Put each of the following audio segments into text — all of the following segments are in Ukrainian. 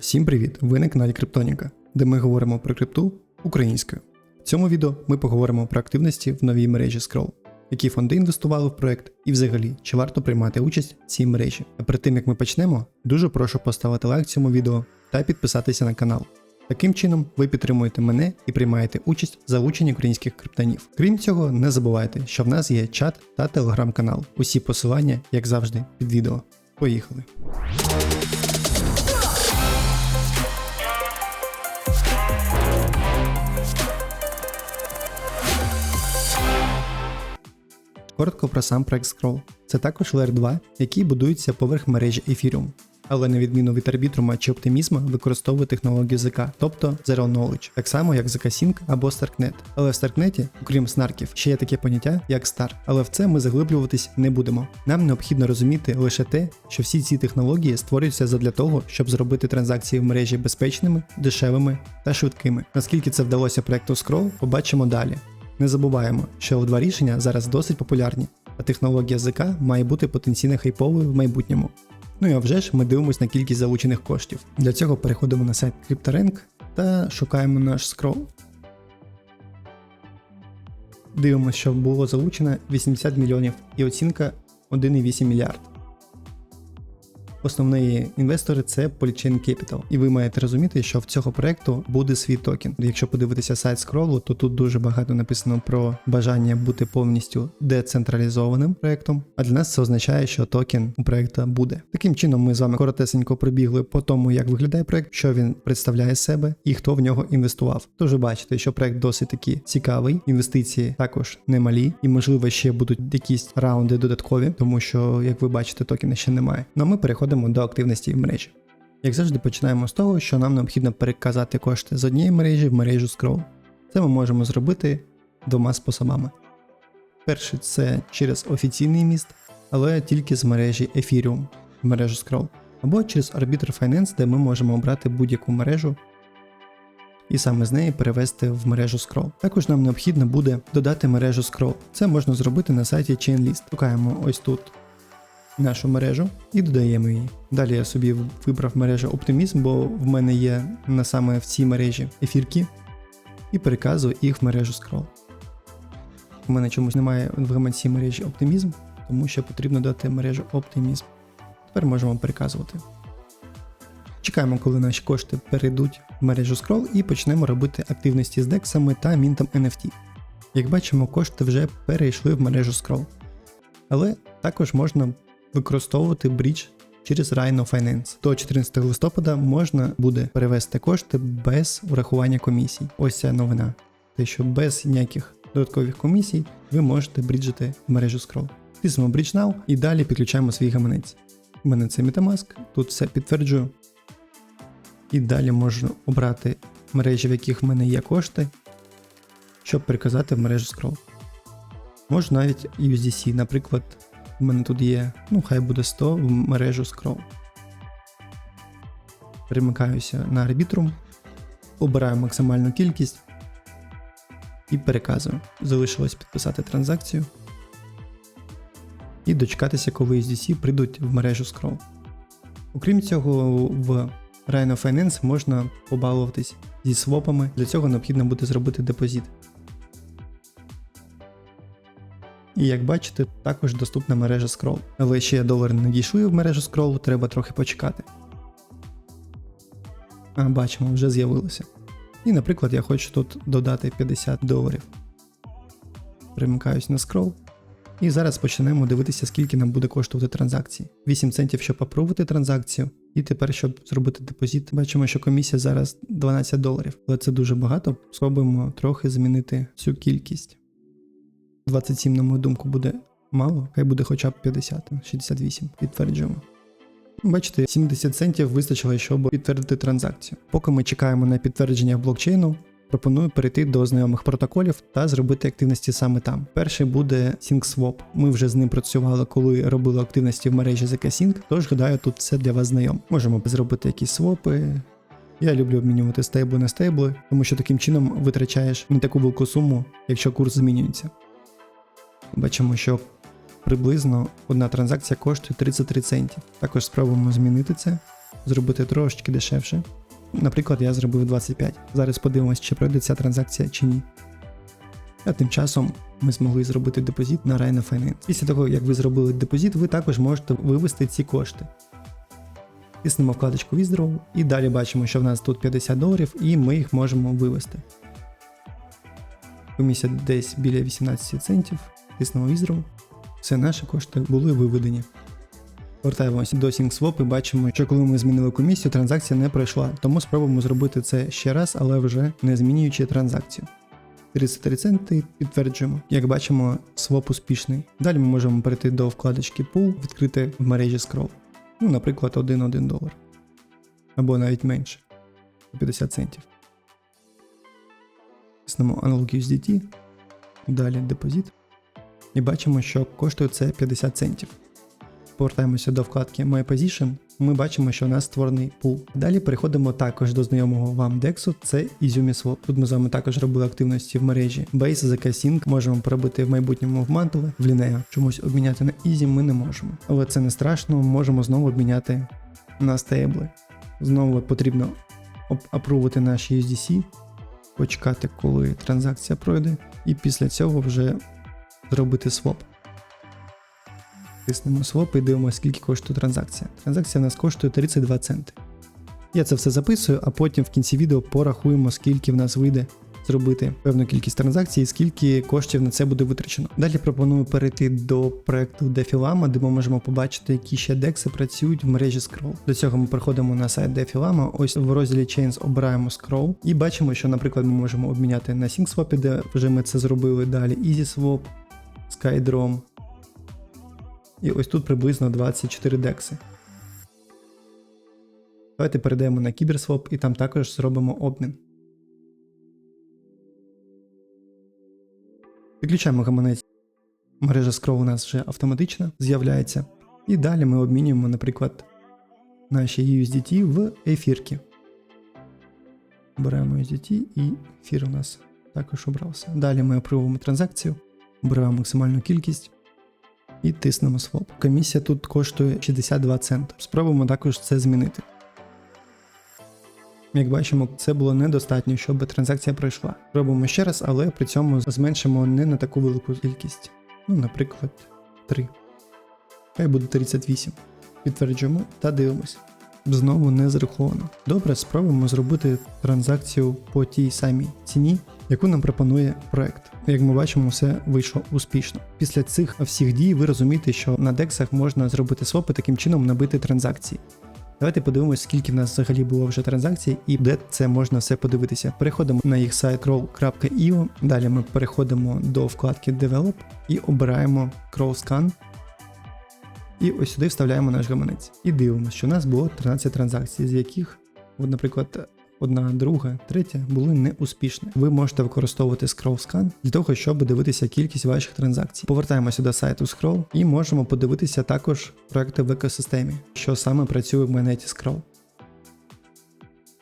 Всім привіт! Ви на каналі Криптоніка, де ми говоримо про крипту українською. В цьому відео ми поговоримо про активності в новій мережі Scroll, які фонди інвестували в проект і взагалі чи варто приймати участь в цій мережі. А перед тим як ми почнемо, дуже прошу поставити лайк цьому відео та підписатися на канал. Таким чином, ви підтримуєте мене і приймаєте участь в залученні українських криптонів. Крім цього, не забувайте, що в нас є чат та телеграм-канал. Усі посилання, як завжди, під відео. Поїхали! Коротко про сам проект Scroll. Це також Layer 2, який будується поверх мережі Ethereum. Але на відміну від арбітрума чи оптимізма використовує технологію ZK, тобто Zero Knowledge, так само як ZK-Sync або Starknet. Але в Starknet, окрім снарків, ще є таке поняття як Star. Але в це ми заглиблюватись не будемо. Нам необхідно розуміти лише те, що всі ці технології створюються задля того, щоб зробити транзакції в мережі безпечними, дешевими та швидкими. Наскільки це вдалося проекту Scroll, побачимо далі. Не забуваємо, що L2 рішення зараз досить популярні, а технологія ZK має бути потенційно хайповою в майбутньому. Ну і а вже ж ми дивимося на кількість залучених коштів. Для цього переходимо на сайт CryptoRank та шукаємо наш скрол. Дивимося, що було залучено 80 мільйонів і оцінка 1,8 мільярд. Основні інвестори це Polychain Capital. І ви маєте розуміти, що в цього проекту буде свій токен. Якщо подивитися сайт скролу, то тут дуже багато написано про бажання бути повністю децентралізованим проектом. А для нас це означає, що токен у проекту буде. Таким чином, ми з вами коротесенько пробігли по тому, як виглядає проект, що він представляє себе і хто в нього інвестував. Тож ви бачите, що проект досить таки цікавий. Інвестиції також немалі, і можливо ще будуть якісь раунди додаткові, тому що, як ви бачите, токена ще немає. Ну а ми переходимо до активності в мережі. Як завжди, починаємо з того, що нам необхідно переказати кошти з однієї мережі в мережу Scroll. Це ми можемо зробити двома способами. Перший це через офіційний міст, але тільки з мережі Ethereum в мережу Scroll, або через Arbiter Finance, де ми можемо обрати будь-яку мережу і саме з неї перевести в мережу Scroll. Також нам необхідно буде додати мережу Scroll. Це можна зробити на сайті Chainlist. Шукаємо ось тут нашу мережу і додаємо її. Далі я собі вибрав мережу Optimism, бо в мене є на саме в цій мережі ефірки, і переказую їх в мережу Scroll. У мене чомусь немає в гаманці мережі Optimism, тому що потрібно дати мережу Optimism. Тепер можемо переказувати. Чекаємо, коли наші кошти перейдуть в мережу Scroll і почнемо робити активності з дексами та мінтом NFT. Як бачимо, кошти вже перейшли в мережу Scroll. Але також можна використовувати брідж через Rhino Finance. До 14 листопада можна буде перевести кошти без урахування комісій. Ось ця новина. Те, що без ніяких додаткових комісій ви можете бріджити мережу Scroll. Тиснемо Bridge Now і далі підключаємо свій гаманець. У мене це Metamask, тут все підтверджую. І далі можу обрати мережі, в яких в мене є кошти, щоб переказати в мережу Scroll. Можу навіть USDC, наприклад, у мене тут є, ну хай буде 100 в мережу Scroll. Перемикаюся на Arbitrum, обираю максимальну кількість і переказую. Залишилось підписати транзакцію і дочекатися, коли USDC прийдуть в мережу Scroll. Окрім цього, в Rhino Finance можна побалуватись зі свопами. Для цього необхідно буде зробити депозит. І як бачите, також доступна мережа Scroll. Але ще долари не дійшли в мережу Scroll, треба трохи почекати. А, бачимо, вже з'явилося. І, наприклад, я хочу тут додати 50 доларів. Примикаюсь на Scroll. І зараз почнемо дивитися, скільки нам буде коштувати транзакції. 8 центів, щоб апрувати транзакцію. І тепер, щоб зробити депозит, бачимо, що комісія зараз 12 доларів. Але це дуже багато. Спробуємо трохи змінити цю кількість. 27, на мою думку, буде мало, хай буде хоча б 50, 68. Підтверджуємо. Бачите, 70 центів вистачило, щоб підтвердити транзакцію. Поки ми чекаємо на підтвердження блокчейну, пропоную перейти до знайомих протоколів та зробити активності саме там. Перший буде SyncSwap. Ми вже з ним працювали, коли робили активності в мережі ZK-Sync, тож гадаю, тут все для вас знайом. Можемо зробити якісь свопи. Я люблю обмінювати стейбли на стейбли, тому що таким чином витрачаєш не таку велику суму, якщо курс змінюється. Бачимо, що приблизно одна транзакція коштує 33 центів. Також спробуємо змінити це. зробити трошечки дешевше. Наприклад, я зробив 25. Зараз подивимось, чи пройде ця транзакція чи ні. А тим часом ми змогли зробити депозит на Rhino Finance. Після того, як ви зробили депозит, ви також можете вивести ці кошти. Тиснемо вкладочку Withdraw і далі бачимо, що в нас тут 50 доларів, і ми їх можемо вивести. Комісія десь біля 18 центів. Тиснемо Withdraw. Все наші кошти були виведені. Повертаємося до SyncSwap і бачимо, що коли ми змінили комісію, транзакція не пройшла. Тому спробуємо зробити це ще раз, але вже не змінюючи транзакцію. 33 центи підтверджуємо. Як бачимо, своп успішний. Далі ми можемо перейти до вкладочки Pool, відкрити в мережі Scroll. Ну, наприклад, 1-1 долар. Або навіть менше 50 центів. Тиснемо аналог USDT, далі депозит. І бачимо, що коштує це 50 центів. Повертаємося до вкладки My Position. Ми бачимо, що у нас створений пул. Далі переходимо також до знайомого вам дексу, це Izumi Swap. Тут ми з вами також робили активності в мережі Base, ZK Sync, можемо перебити в майбутньому в Mantle, в Linea. Чомусь обміняти на Easy ми не можемо. Але це не страшно, можемо знову обміняти на стейбли. Знову потрібно апрувати наші USDC, почекати, коли транзакція пройде, і після цього вже зробити своп. Тиснемо своп і дивимося, скільки коштує транзакція. Транзакція в нас коштує 32 центи. Я це все записую, а потім в кінці відео порахуємо, скільки в нас вийде зробити певну кількість транзакцій і скільки коштів на це буде витрачено. Далі пропоную перейти до проекту Defilama, де ми можемо побачити, які ще декси працюють в мережі Scroll. До цього ми переходимо на сайт Defilama, ось в розділі Chains обираємо Scroll і бачимо, що, наприклад, ми можемо обміняти на SyncSwap, де вже ми це зробили далі EasySwap, SkyDrom. І ось тут приблизно 24 декси. Давайте перейдемо на кіберсвоп і там також зробимо обмін. Підключаємо гаманець. Мережа Scroll у нас вже автоматично з'являється. І далі ми обмінюємо, наприклад, наші USDT в ефірки. Беремо USDT і ефір у нас також обрався. Далі ми опробуємо транзакцію, беремо максимальну кількість і тиснемо Swap. Комісія тут коштує 62 центи. Спробуємо також це змінити. Як бачимо, це було недостатньо, щоб транзакція пройшла. Робимо ще раз, але при цьому зменшимо не на таку велику кількість. Ну, наприклад, 3. Хай буде 38. Підтверджуємо та дивимось. Знову не зараховано. Добре, спробуємо зробити транзакцію по тій самій ціні, яку нам пропонує проект. Як ми бачимо, все вийшло успішно. Після цих всіх дій ви розумієте, що на дексах можна зробити своп і таким чином набити транзакції. Давайте подивимось, скільки в нас взагалі було вже транзакцій і де це можна все подивитися. Переходимо на їх сайт crawl.io, далі ми переходимо до вкладки Develop і обираємо CrawlScan. І ось сюди вставляємо наш гаманець. І дивимося, що у нас було 13 транзакцій, з яких, от, наприклад, одна, друга, третя були неуспішні. Ви можете використовувати ScrollScan для того, щоб дивитися кількість ваших транзакцій. Повертаємося до сайту Scroll і можемо подивитися також проекти в екосистемі, що саме працює в монеті Scroll.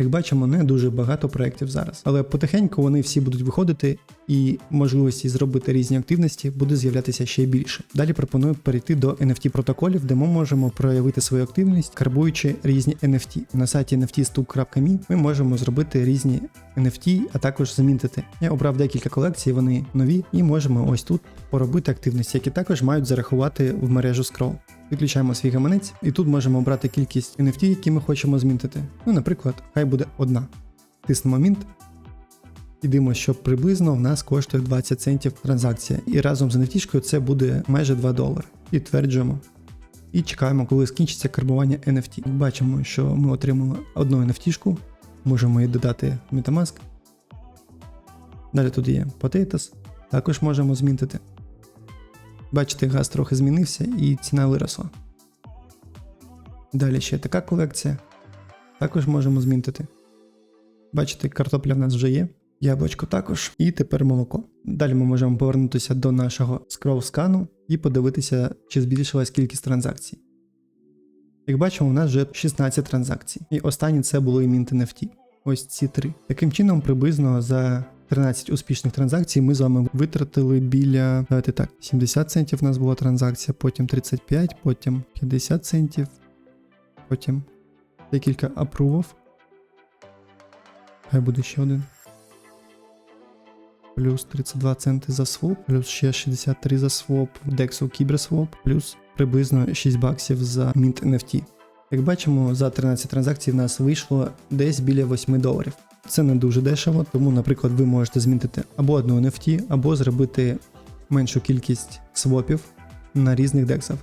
Як бачимо, не дуже багато проєктів зараз, але потихеньку вони всі будуть виходити, і можливості зробити різні активності буде з'являтися ще більше. Далі пропоную перейти до NFT протоколів, де ми можемо проявити свою активність, карбуючи різні NFT. На сайті nftstuк.me ми можемо зробити різні NFT, а також замінтити. Я обрав декілька колекцій, вони нові, і можемо ось тут поробити активності, які також мають зарахувати в мережу Scroll. Відключаємо свій гаманець, і тут можемо обрати кількість NFT, які ми хочемо змінтити. Ну, наприклад, хай буде одна. Тиснемо Mint. І дивимося, що приблизно в нас коштує 20 центів транзакція. І разом з NFT це буде майже 2 долари. Підтверджуємо. І чекаємо, коли скінчиться карбування NFT. Бачимо, що ми отримали одну NFT, можемо її додати в Metamask. Далі тут є Potatoes, також можемо змінити. Бачите, газ трохи змінився і ціна виросла. Далі ще така колекція. Також можемо змінити. Бачите, картопля в нас вже є, яблучко також, і тепер молоко. Далі ми можемо повернутися до нашого скрол-скану і подивитися, чи збільшилась кількість транзакцій. Як бачимо, у нас вже 16 транзакцій. І останні це були Mint NFT. Ось ці три. Таким чином, приблизно за 13 успішних транзакцій ми з вами витратили біля давайте так, 70 центів у нас була транзакція, потім 35, потім 50 центів, потім декілька апрувів. Хай буде ще один. Плюс 32 центи за своп, плюс ще 63 за своп Dexo Кіберсвоп, плюс приблизно 6 баксів за Mint NFT. Як бачимо, за 13 транзакцій в нас вийшло десь біля 8 доларів. Це не дуже дешево, тому, наприклад, ви можете змінити або одну NFT, або зробити меншу кількість свопів на різних дексах.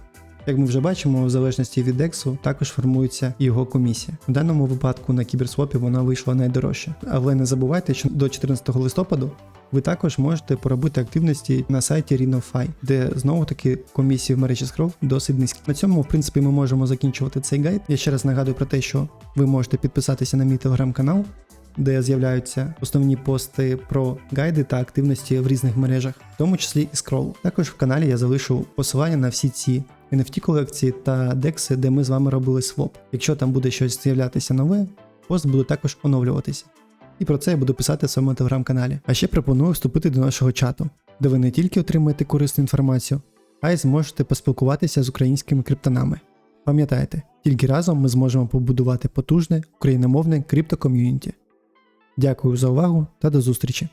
Як ми вже бачимо, в залежності від дексу також формується його комісія. В даному випадку на кіберсвопі вона вийшла найдорожче. Але не забувайте, що до 14 листопаду ви також можете поробити активності на сайті RenoFi, де знову таки комісії в мережі Scroll досить низькі. На цьому, в принципі, ми можемо закінчувати цей гайд. Я ще раз нагадую про те, що ви можете підписатися на мій телеграм-канал, де з'являються основні пости про гайди та активності в різних мережах, в тому числі і Scroll. Також в каналі я залишу посилання на всі ці NFT колекції та декси, де ми з вами робили своп. Якщо там буде щось з'являтися нове, пост буде також оновлюватися. І про це я буду писати в своєму телеграм-каналі. А ще пропоную вступити до нашого чату, де ви не тільки отримаєте корисну інформацію, а й зможете поспілкуватися з українськими криптонами. Пам'ятайте, тільки разом ми зможемо побудувати потужне україномовне криптоком'юніті. Дякую за увагу та до зустрічі!